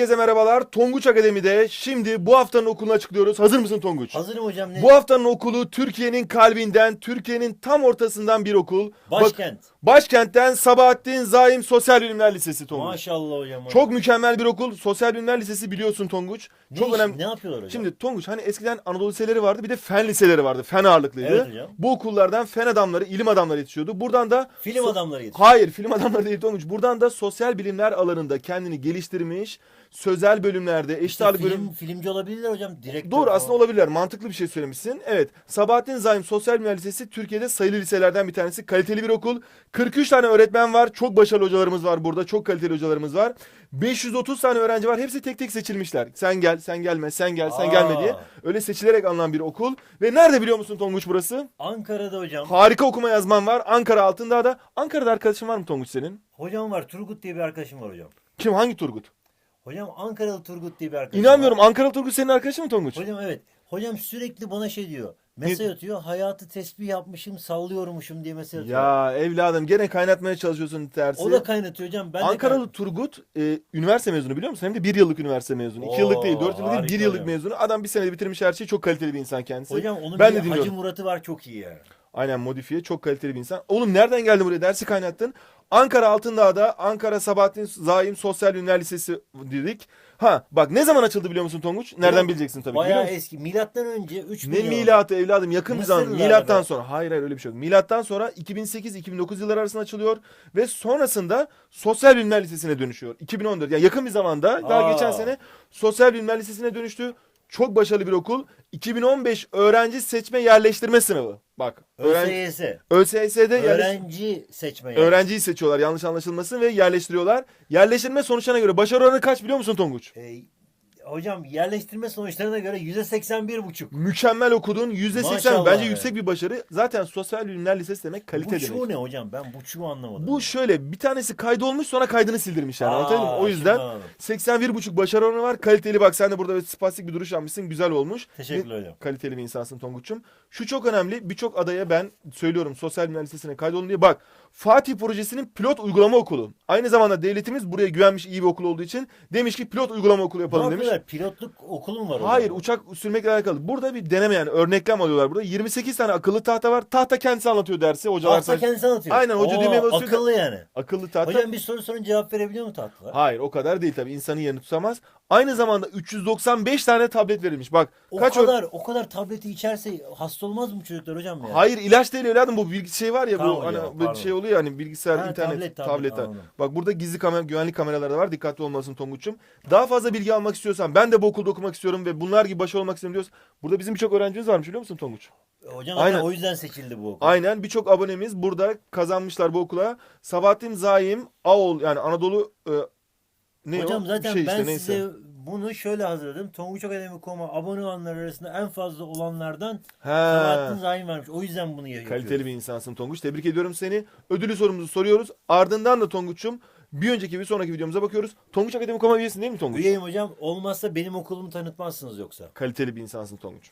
Herkese merhabalar. Tonguç Akademi'de şimdi bu haftanın okulunu açıklıyoruz. Hazır mısın Tonguç? Hazırım hocam. Ne? Bu haftanın okulu Türkiye'nin kalbinden, Türkiye'nin tam ortasından bir okul. Bak- Başkent. başkentten Sabahattin Zaim Sosyal Bilimler Lisesi Tonguç. Maşallah hocam. Çok mükemmel bir okul. Sosyal Bilimler Lisesi biliyorsun Tonguç. ne Çok iş- önemli. Ne yapıyorlar hocam? Şimdi Tonguç hani eskiden Anadolu liseleri vardı bir de fen liseleri vardı. Fen ağırlıklıydı. Evet hocam. Bu okullardan fen adamları, ilim adamları yetişiyordu. Buradan da Film so- adamları yetişiyor. Hayır film adamları değil Tonguç. Buradan da sosyal bilimler alanında kendini geliştirmiş, sözel bölümlerde, eşit ağırlık film, bölüm... filmci olabilirler hocam. Direktör Doğru falan. aslında olabilirler. Mantıklı bir şey söylemişsin. Evet. Sabahattin Zaim Sosyal Bilimler Lisesi Türkiye'de sayılı liselerden bir tanesi. Kaliteli bir okul. 43 tane öğretmen var. Çok başarılı hocalarımız var burada. Çok kaliteli hocalarımız var. 530 tane öğrenci var. Hepsi tek tek seçilmişler. Sen gel, sen gelme, sen gel, sen Aa. gelme diye. Öyle seçilerek alınan bir okul. Ve nerede biliyor musun Tonguç burası? Ankara'da hocam. Harika okuma yazman var. Ankara Altındağ'da. Ankara'da arkadaşın var mı Tonguç senin? Hocam var. Turgut diye bir arkadaşım var hocam. Kim? Hangi Turgut? Hocam Ankaralı Turgut diye bir arkadaşım İnanmıyorum. var. Ankaralı Turgut senin arkadaşın mı Tonguç? Hocam evet. Hocam sürekli bana şey diyor. Mesaj atıyor. Hayatı tesbih yapmışım, sallıyormuşum diye mesaj atıyor. Ya evladım gene kaynatmaya çalışıyorsun tersi. O da kaynatıyor hocam. Ben de Ankaralı Turgut e, üniversite mezunu biliyor musun? Hem de bir yıllık üniversite mezunu. İki yıllık değil, dört yıllık değil, bir yıllık hocam. mezunu. Adam bir senede bitirmiş her şeyi. Çok kaliteli bir insan kendisi. Hocam onun ben bir de dinliyorum. Hacı Murat'ı var çok iyi ya. Aynen modifiye. Çok kaliteli bir insan. Oğlum nereden geldin buraya? Dersi kaynattın. Ankara Altındağ'da Ankara Sabahattin Zaim Sosyal Bilimler Lisesi dedik. Ha bak ne zaman açıldı biliyor musun Tonguç? Nereden Hocam, bileceksin tabii. Bayağı biliyor musun? eski. Milattan önce 3 Ne milatı evladım yakın bir zaman. Mısırlılar Milattan be. sonra. Hayır hayır öyle bir şey yok. Milattan sonra 2008-2009 yılları arasında açılıyor ve sonrasında Sosyal Bilimler Lisesi'ne dönüşüyor. 2014 yani yakın bir zamanda daha Aa. geçen sene Sosyal Bilimler Lisesi'ne dönüştü. Çok başarılı bir okul. 2015 öğrenci seçme yerleştirme sınavı. Bak öğrenci ÖSYS. ÖSS'de yerleş- Öğrenci seçme yani. öğrenciyi seçiyorlar yanlış anlaşılmasın ve yerleştiriyorlar. Yerleştirme sonuçlarına göre başarı oranı kaç biliyor musun Tonguç? Ee, hocam yerleştirme sonuçlarına göre %81 buçuk. Mükemmel okudun. %80 Maşallah bence be. yüksek bir başarı. Zaten Sosyal Bilimler Lisesi demek kalite Buçuğu demek. ne hocam? Ben buçuğu anlamadım. Bu şöyle bir tanesi kaydolmuş sonra kaydını sildirmiş yani Aa, anladın mı? O yüzden anladım. 81,5 başarı oranı var. Kaliteli bak sen de burada böyle spastik bir duruş yapmışsın. Güzel olmuş. Teşekkürler hocam. Kaliteli bir insansın Tonguç'um. Şu çok önemli. Birçok adaya ben söylüyorum sosyal bilimler lisesine kaydolun diye. Bak Fatih projesinin pilot uygulama okulu. Aynı zamanda devletimiz buraya güvenmiş iyi bir okul olduğu için demiş ki pilot uygulama okulu Ne yapalım demiş. Pilotluk okulu mu var Hayır hocam? uçak sürmekle alakalı. Burada bir deneme yani örneklem alıyorlar burada. 28 tane akıllı tahta var. Tahta kendisi anlatıyor dersi. Hocalar Tahta sadece- kendisi anlatıyor. Aynen, hoca Oo, düğmeye basıyor Akıllı yani. Akıllı tahta. Hocam bir soru sorun cevap verebiliyor mu tahtalar? Hayır o kadar değil tabii insanın yerini tutamaz. Aynı zamanda 395 tane tablet verilmiş. Bak O kaç ö- kadar o kadar tableti içerse hasta olmaz mı çocuklar hocam ya? Hayır ilaç değil evladım bu bilgi şey var ya Tamam bu hani hocam, böyle pardon. şey oluyor ya hani bilgisayar, Ha, internet, tablet, tablet, tablet, tablet. anladım. Bak burada gizli kamera, güvenlik kameraları da var. Dikkatli olmalısın Tonguç'um. Daha fazla bilgi almak istiyorsan ben de bu okulda okumak istiyorum ve bunlar gibi başarılı olmak istiyorum diyorsan burada bizim birçok öğrencimiz varmış biliyor musun Tonguç? Hocam Aynen. o yüzden seçildi bu okul. Aynen birçok abonemiz burada kazanmışlar bu okula. Sabahattin Zaim, Ağol yani Anadolu e, ne Hocam o? zaten şey işte, ben neyse. size bunu şöyle hazırladım. Tonguç Akademi.com'a abone olanlar arasında en fazla olanlardan He. Sabahattin Zaim vermiş. O yüzden bunu yapıyoruz. Kaliteli bir insansın Tonguç. Tebrik ediyorum seni. Ödülü sorumuzu soruyoruz. Ardından da Tonguç'um bir önceki bir sonraki videomuza bakıyoruz. Tonguç Akademi.com'a üyesin değil mi Tonguç? Üyeyim hocam. Olmazsa benim okulumu tanıtmazsınız yoksa. Kaliteli bir insansın Tonguç.